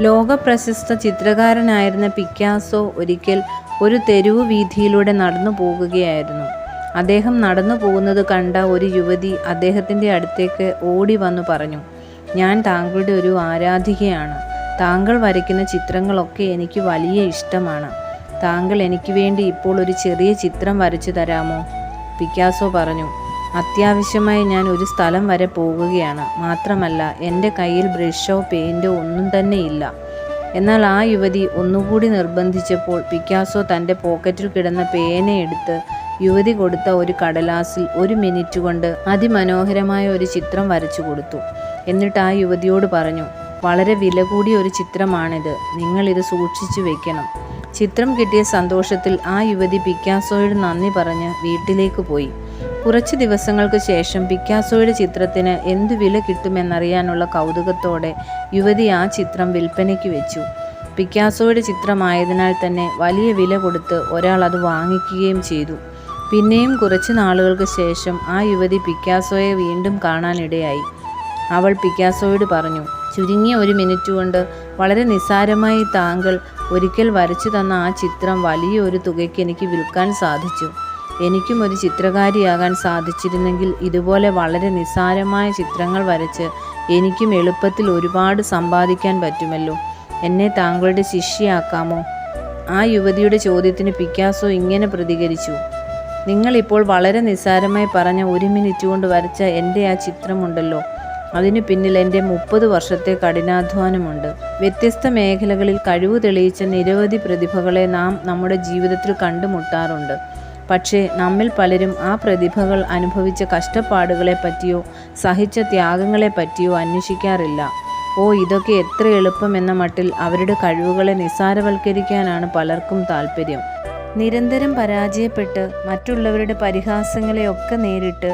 ലോകപ്രശസ്ത ചിത്രകാരനായിരുന്ന പിക്കാസോ ഒരിക്കൽ ഒരു തെരുവു വീഥിയിലൂടെ നടന്നു പോകുകയായിരുന്നു. അദ്ദേഹം നടന്നു പോകുന്നത് കണ്ട ഒരു യുവതി അദ്ദേഹത്തിന്റെ അടുത്തേക്ക് ഓടി വന്നു പറഞ്ഞു, "ഞാൻ താങ്കളുടെ ഒരു ആരാധികയാണ്. താങ്കൾ വരയ്ക്കുന്ന ചിത്രങ്ങളൊക്കെ എനിക്ക് വലിയ ഇഷ്ടമാണ്. താങ്കൾ എനിക്ക് വേണ്ടി ഇപ്പോൾ ഒരു ചെറിയ ചിത്രം വരച്ചു തരാമോ? " പിക്കാസോ പറഞ്ഞു, "അത്യാവശ്യമായി ഞാൻ ഒരു സ്ഥലം വരെ പോവുകയാണ് മാത്രമല്ല എന്റെ കയ്യിൽ ബ്രഷോ പെയിന്റോ ഒന്നും തന്നെ ഇല്ല " എന്നാൽ ആ യുവതി ഒന്നുകൂടി നിർബന്ധിച്ചപ്പോൾ പിക്കാസോ തന്റെ പോക്കറ്റിൽ കിടന്ന പേനയെടുത്ത് യുവതി കൊടുത്ത ഒരു കടലാസിൽ ഒരു മിനിറ്റ് കൊണ്ട് അതിമനോഹരമായ ഒരു ചിത്രം വരച്ചു കൊടുത്തു. എന്നിട്ട് ആ യുവതിയോട് പറഞ്ഞു, "വളരെ വില കൂടിയ ഒരു ചിത്രമാണിത്. നിങ്ങളിത് സൂക്ഷിച്ചു വെക്കണം. " ചിത്രം കിട്ടിയ സന്തോഷത്തിൽ ആ യുവതി പിക്കാസോയോട് നന്ദി പറഞ്ഞ് വീട്ടിലേക്ക് പോയി. കുറച്ച് ദിവസങ്ങൾക്ക് ശേഷം പിക്കാസോയുടെ ചിത്രത്തിന് എന്തു വില കിട്ടുമെന്നറിയാനുള്ള കൗതുകത്തോടെ യുവതി ആ ചിത്രം വിൽപ്പനയ്ക്ക് വെച്ചു. പിക്കാസോയുടെ ചിത്രമായതിനാൽ തന്നെ വലിയ വില കൊടുത്ത് ഒരാൾ അത് വാങ്ങിക്കുകയും ചെയ്തു. പിന്നെയും കുറച്ച് നാളുകൾക്ക് ശേഷം ആ യുവതി പിക്കാസോയെ വീണ്ടും കാണാനിടയായി. അവൾ പിക്കാസോയോട് പറഞ്ഞു, "ചുരുങ്ങിയ ഒരു മിനിറ്റ് കൊണ്ട് വളരെ നിസ്സാരമായി താങ്കൾ ഒരിക്കൽ വരച്ചു തന്ന ആ ചിത്രം വലിയ ഒരു തുകയ്ക്ക് എനിക്ക് വിൽക്കാൻ സാധിച്ചു. എനിക്കും ഒരു ചിത്രകാരിയാകാൻ സാധിച്ചിരുന്നെങ്കിൽ ഇതുപോലെ വളരെ നിസ്സാരമായ ചിത്രങ്ങൾ വരച്ച് എനിക്കും എളുപ്പത്തിൽ ഒരുപാട് സമ്പാദിക്കാൻ പറ്റുമല്ലോ. എന്നെ താങ്കളുടെ ശിഷ്യയാക്കാമോ? " ആ യുവതിയുടെ ചോദ്യത്തിന് പിക്കാസോ ഇങ്ങനെ പ്രതികരിച്ചു, നിങ്ങളിപ്പോൾ വളരെ നിസ്സാരമായി പറഞ്ഞ ഒരു മിനിറ്റ് കൊണ്ട് വരച്ച എന്റെ ആ ചിത്രമുണ്ടല്ലോ, അതിനു പിന്നിൽ എന്റെ മുപ്പത് വർഷത്തെ കഠിനാധ്വാനമുണ്ട്. വ്യത്യസ്ത മേഖലകളിൽ കഴിവ് തെളിയിച്ച നിരവധി പ്രതിഭകളെ നാം നമ്മുടെ ജീവിതത്തിൽ കണ്ടുമുട്ടാറുണ്ട്. പക്ഷേ നമ്മിൽ പലരും ആ പ്രതിഭകൾ അനുഭവിച്ച കഷ്ടപ്പാടുകളെ പറ്റിയോ സഹിച്ച ത്യാഗങ്ങളെ പറ്റിയോ അന്വേഷിക്കാറില്ല. ഓ, ഇതൊക്കെ എത്ര എളുപ്പം എന്ന മട്ടിൽ അവരുടെ കഴിവുകളെ നിസ്സാരവൽക്കരിക്കാനാണ് പലർക്കും താല്പര്യം നിരന്തരം പരാജയപ്പെട്ട് മറ്റുള്ളവരുടെ പരിഹാസങ്ങളെയൊക്കെ നേരിട്ട്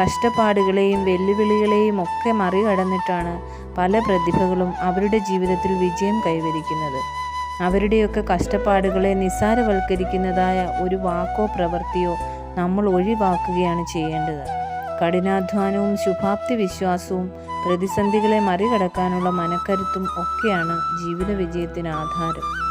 കഷ്ടപ്പാടുകളെയും വെല്ലുവിളികളെയും ഒക്കെ മറികടന്നിട്ടാണ് പല പ്രതിഭകളും അവരുടെ ജീവിതത്തിൽ വിജയം കൈവരിക്കുന്നത്. അവരുടെയൊക്കെ കഷ്ടപ്പാടുകളെ നിസ്സാരവൽക്കരിക്കുന്നതായ ഒരു വാക്കോ പ്രവൃത്തിയോ നമ്മൾ ഒഴിവാക്കുകയാണ് ചെയ്യേണ്ടത്. കഠിനാധ്വാനവും ശുഭാപ്തി വിശ്വാസവും പ്രതിസന്ധികളെ മറികടക്കാനുള്ള മനക്കരുത്തും ഒക്കെയാണ് ജീവിത വിജയത്തിന് ആധാരം.